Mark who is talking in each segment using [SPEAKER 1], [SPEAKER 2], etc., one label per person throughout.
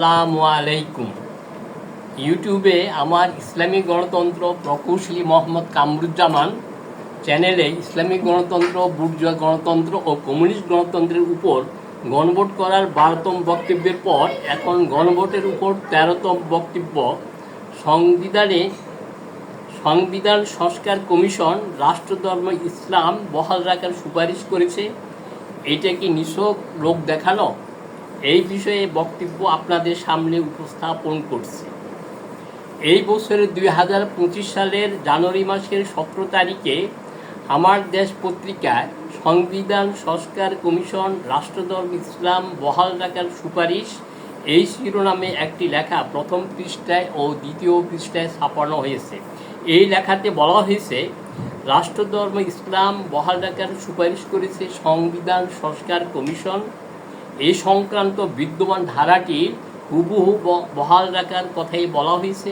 [SPEAKER 1] আসসালামু আলাইকুম ইউটিউবে আমার ইসলামিক গণতন্ত্র প্রকৌশলী মোহাম্মদ কামরুজ্জামান চ্যানেলে ইসলামিক গণতন্ত্র বুর্জুয়া গণতন্ত্র ও কমিউনিস্ট গণতন্ত্রের উপর গণভোট করার বারোতম বক্তব্যের পর এখন গণভোটের উপর তেরোতম বক্তব্য। সংবিধানে সংবিধান সংস্কার কমিশন রাষ্ট্রধর্ম ইসলাম বহাল রাখার সুপারিশ করেছে। এটা কি নিছক লোক দেখানো? এই বিষয়ে বক্তব্য আপনাদের সামনে উপস্থাপন করছি। এই বছরের দুই হাজার পঁচিশ সালের জানুয়ারি মাসের সতেরো তারিখে আমার দেশ পত্রিকায় সংবিধান সংস্কার কমিশন রাষ্ট্রধর্ম ইসলাম বহাল রাখার সুপারিশ এই শিরোনামে একটি লেখা প্রথম পৃষ্ঠায় ও দ্বিতীয় পৃষ্ঠায় ছাপানো হয়েছে। এই লেখাতে বলা হয়েছে, রাষ্ট্রধর্ম ইসলাম বহাল রাখার সুপারিশ করেছে সংবিধান সংস্কার কমিশন এই সংক্রান্ত বিদ্যমান ধারাটি হুবহু বহাল রাখার কথাই বলা হয়েছে।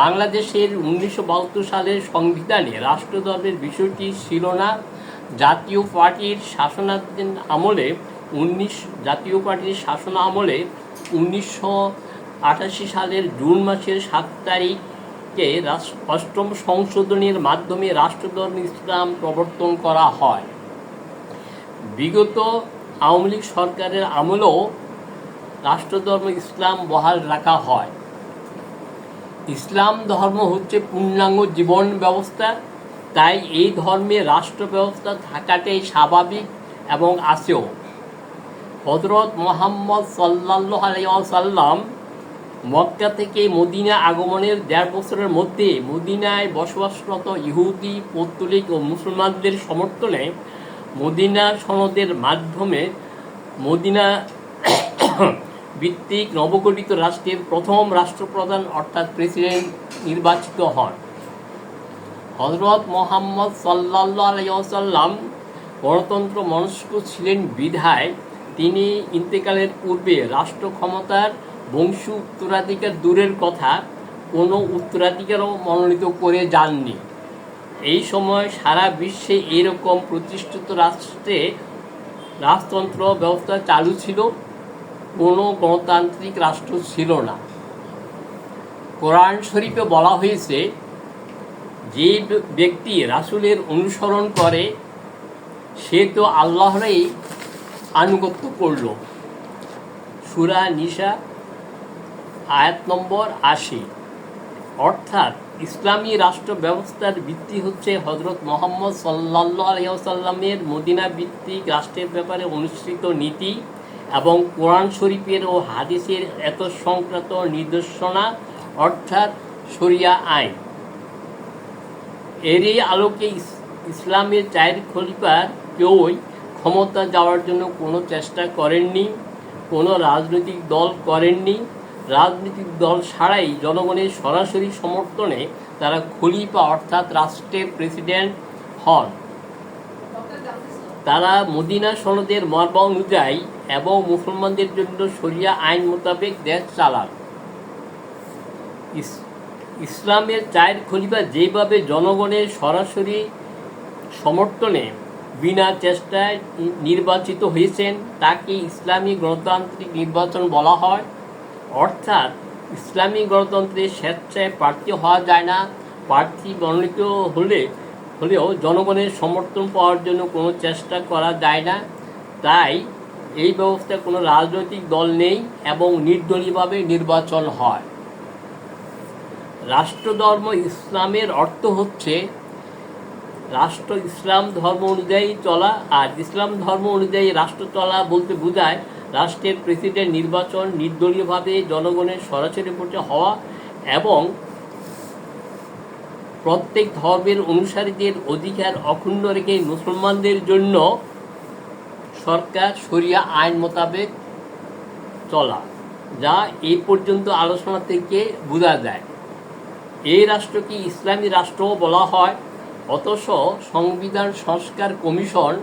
[SPEAKER 1] বাংলাদেশের উনিশশো বাহাত্তর সালের সংবিধানে রাষ্ট্রধর্মের বিষয়টি ছিল না। জাতীয় পার্টির শাসনাধীন আমলে উনিশ জাতীয় পার্টির শাসন আমলে উনিশশো আটাশি সালের জুন মাসের সাত তারিখে অষ্টম সংশোধনের মাধ্যমে রাষ্ট্রধর্ম ইসলাম প্রবর্তন করা হয়। বিগত আওয়ামী লীগ সরকারের আমলেও রাষ্ট্রধর্ম ইসলাম বহাল রাখা হয়। ইসলাম ধর্ম হচ্ছে পূর্ণাঙ্গ জীবন ব্যবস্থা, তাই এই ধর্মে রাষ্ট্র ব্যবস্থা থাকাটাই স্বাভাবিক এবং আছেও হজরত মোহাম্মদ সাল্লাহ আলাইসাল্লাম মক্কা থেকে মদিনা আগমনের দেড় বছরের মধ্যে মদিনায় বসবাসরত ইহুদি, পৌত্তলিক ও মুসলমানদের সমর্থনে মদিনা সনদের মাধ্যমে মদিনা ভিত্তিক নবগঠিত রাষ্ট্রের প্রথম রাষ্ট্রপ্রধান অর্থাৎ প্রেসিডেন্ট নির্বাচিত হন। হজরত মোহাম্মদ সাল্লাহ আলাইসাল্লাম গণতন্ত্র মনস্ক ছিলেন বিধায়। তিনি ইন্তেকালের পূর্বে রাষ্ট্র ক্ষমতার বংশ উত্তরাধিকার দূরের কথা, কোনো উত্তরাধিকারও মনোনীত করে যাননি। এই সময় সারা বিশ্বে এরকম প্রতিষ্ঠিত রাষ্ট্রে রাজতন্ত্র ব্যবস্থা চালু ছিল, কোনো গণতান্ত্রিক রাষ্ট্র ছিল না। কোরআন শরীফে বলা হয়েছে, যে ব্যক্তি রাসুলের অনুসরণ করে, সে তো আল্লাহরই আনুগত্য করল। সুরা নিশা আয়াত নম্বর আশি। অর্থাৎ ইসলামী রাষ্ট্র ব্যবস্থার ভিত্তি হচ্ছে হজরত মোহাম্মদ সাল্লাহ আলিয়াসাল্লামের মদিনা ভিত্তিক রাষ্ট্রের ব্যাপারে অনুষ্ঠিত নীতি এবং কোরআন শরীফের ও হাদিসের এত সংক্রান্ত নির্দেশনা অর্থাৎ শরিয়া আইন। এরই আলোকে ইসলামের চায়ের খলিফার কেউই ক্ষমতা যাওয়ার জন্য কোনো চেষ্টা করেননি, কোনো রাজনৈতিক দল করেননি রাজনৈতিক দল ছাড়াই জনগণের সরাসরি সমর্থনে তারা খলিফা অর্থাৎ রাষ্ট্রের প্রেসিডেন্ট হন। তারা মদিনা সনদের মর্ম অনুযায়ী এবং মুসলমানদের জন্য শরিয়া আইন মোতাবেক দেশ চালান। ইসলামের চায়ের খলিফা যেভাবে জনগণের সরাসরি সমর্থনে বিনা চেষ্টায় নির্বাচিত হয়েছেন, তাকে ইসলামী গণতান্ত্রিক নির্বাচন বলা হয়। অর্থাৎ ইসলামী গণতন্ত্রে স্বেচ্ছায় প্রার্থী হওয়া যায় না। প্রার্থী মনোনীত হলে, হলেও জনগণের সমর্থন পাওয়ার জন্য কোনো চেষ্টা করা যায় না। তাই এই ব্যবস্থায় কোনো রাজনৈতিক দল নেই এবং নির্দলীয়ভাবে নির্বাচন হয়। রাষ্ট্রধর্ম ইসলামের অর্থ হচ্ছে রাষ্ট্র ইসলাম ধর্ম অনুযায়ী চলা, আর ইসলাম ধর্ম অনুযায়ী রাষ্ট্র চলা বলতে বোঝায় রাষ্ট্রের প্রেসিডেন্ট নির্বাচন নির্দলীয়ভাবে জনগণের সরাসরি ভোটে হওয়া এবং প্রত্যেক ধর্মের অনুসারীদের অধিকার অক্ষুণ্ণ রেখে মুসলমানদের জন্য সরকার, শরিয়া আইন মোতাবেক চলা, যা এই পর্যন্ত আলোচনা থেকে বোঝা যায়। এই রাষ্ট্রকে ইসলামী রাষ্ট্রও বলা হয়, অথচ সংবিধান সংস্কার কমিশন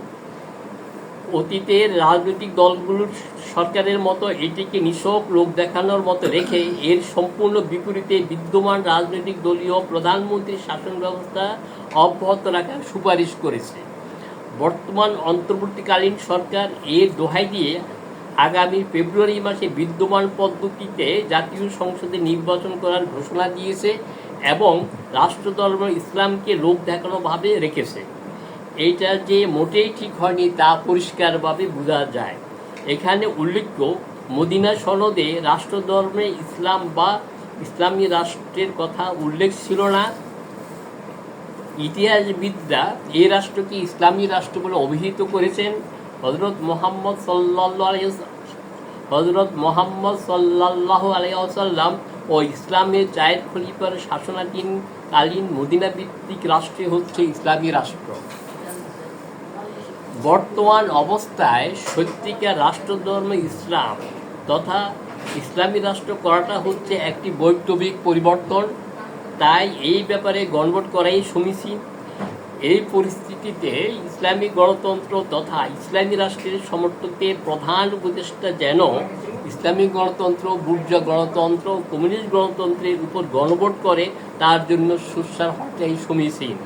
[SPEAKER 1] অতীতের রাজনৈতিক দলগুলোর সরকারের মতো এটিকে নিছক লোক দেখানোর মতো রেখে এর সম্পূর্ণ বিপরীতে বিদ্যমান রাজনৈতিক দলীয় প্রধানমন্ত্রীর শাসন ব্যবস্থা অব্যাহত রাখার সুপারিশ করেছে। বর্তমান অন্তর্বর্তীকালীন সরকার এর দোহাই দিয়ে আগামী ফেব্রুয়ারি মাসে বিদ্যমান পদ্ধতিতে জাতীয় সংসদে নির্বাচন করার ঘোষণা দিয়েছে এবং রাষ্ট্রধর্ম ইসলামকে লোক দেখানোভাবে রেখেছে। এইটা যে মোটেই ঠিক হয়নি তা পরিষ্কারভাবে বোঝা যায়। এখানে উল্লেখ্য, মদিনা সনদে রাষ্ট্রধর্মে ইসলাম বা ইসলামী রাষ্ট্রের কথা উল্লেখ ছিল না। ইতিহাসবিদরা এই রাষ্ট্রকে ইসলামী রাষ্ট্র বলে অভিহিত করেছেন। হজরত মোহাম্মদ সাল্লাহ হজরত মোহাম্মদ সাল্লাহ আলাইসাল্লাম ও ইসলামের জায়েদ খলিফার শাসনাধীন কালীন রাষ্ট্রে হচ্ছে ইসলামী রাষ্ট্র। বর্তমান অবস্থায় সত্যিকার রাষ্ট্রধর্ম ইসলাম তথা ইসলামী রাষ্ট্র করাটা হচ্ছে একটি বৈপ্লবিক পরিবর্তন। তাই এই ব্যাপারে গণভোট করাই সমীচীন। এই পরিস্থিতিতে ইসলামী গণতন্ত্র তথা ইসলামী রাষ্ট্রের সমর্থকদের প্রধান উপদেষ্টা যেন ইসলামী গণতন্ত্র, বুর্জা গণতন্ত্র, কমিউনিস্ট গণতন্ত্রের উপর গণভোট করে, তার জন্য সুস্বার হওয়াটাই সমীচীন।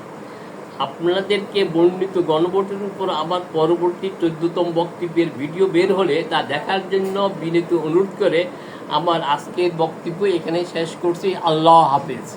[SPEAKER 1] আপনাদেরকে বর্ণিত গণভোটের উপর আবার পরবর্তী চোদ্দতম বক্তব্যের ভিডিও বের হলে তা দেখার জন্য বিনীত অনুরোধ করে আমার আজকের বক্তব্য এখানে শেষ করছি। আল্লাহ হাফেজ।